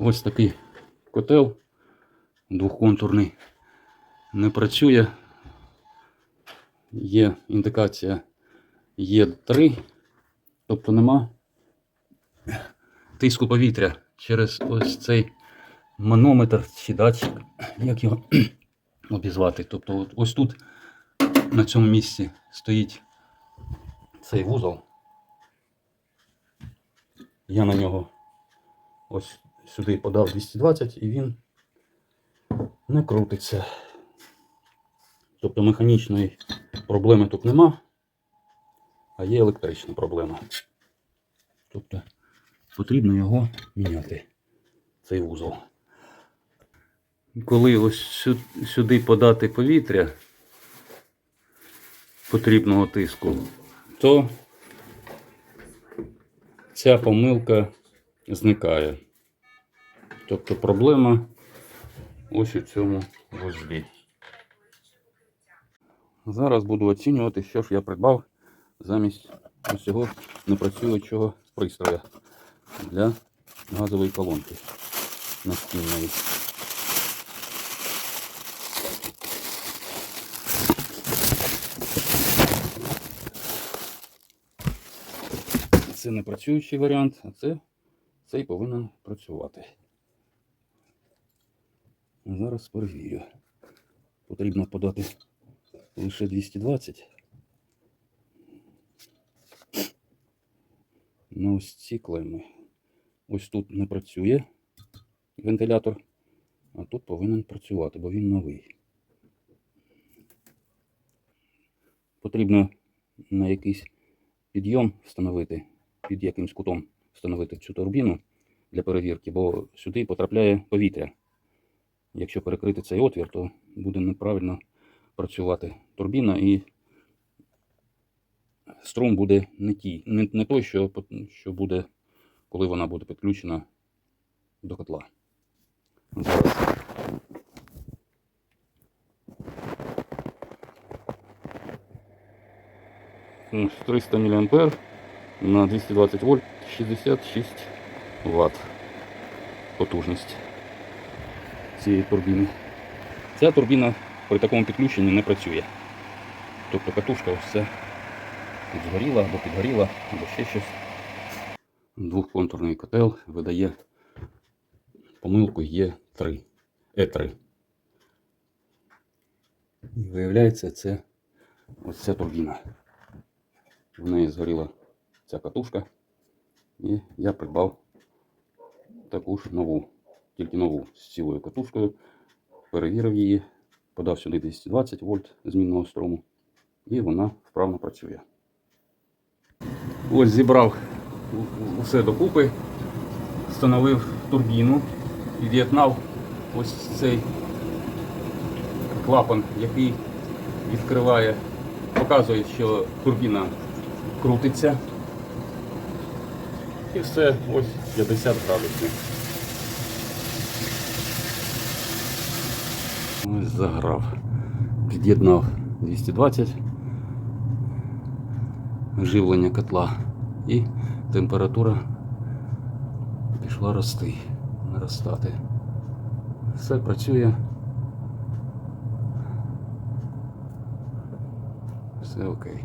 Ось такий котел двохконтурний. Не працює. Є індикація є 3, тобто нема тиску повітря через ось цей манометр чи датчик, як його обізвати. Тобто ось тут на цьому місці стоїть цей вузол. Я на нього ось сюди подав 220 і він не крутиться. Тобто механічної проблеми тут нема, а є електрична проблема. Тобто потрібно його міняти, цей вузол. Коли ось сюди подати повітря потрібного тиску, то ця помилка зникає. Тобто проблема ось у цьому вузлі. Зараз буду оцінювати, що ж я придбав замість ось цього непрацюючого пристрою для газової колонки настільної. Це не працюючий варіант, а це цей повинен працювати. Зараз перевірю. Потрібно подати лише 220. На ось ці клеми. Ось тут не працює вентилятор, а тут повинен працювати, бо він новий. Потрібно на якийсь підйом встановити, під якимсь кутом встановити цю турбіну для перевірки, бо сюди потрапляє повітря. Якщо перекрити цей отвір, то буде неправильно працювати турбіна і струм буде не, ті, не, не той, що, що буде, коли вона буде підключена до котла. Зараз. З 300 мА на 220 вольт 66 Вт потужність цієї турбіни. Ця турбіна при такому підключенні не працює. Тобто катушка ось це згоріла або підгоріла, або ще щось. Двохконтурний котел видає помилку Е3. Е3. І виявляється, це ось ця турбіна. В неї згоріла ця катушка. І я придбав таку ж нову, тільки нову з цілою катушкою. Перевірив її, подав сюди 220 вольт змінного струму, і вона вправно працює. Ось зібрав усе докупи, встановив турбіну, від'єднав ось цей клапан, який відкриває, показує, що турбіна крутиться. І все ось 50 градусів. Ось заграв. Під'єднав 220 живлення котла і температура пішла рости, наростати. Все працює. Все окей.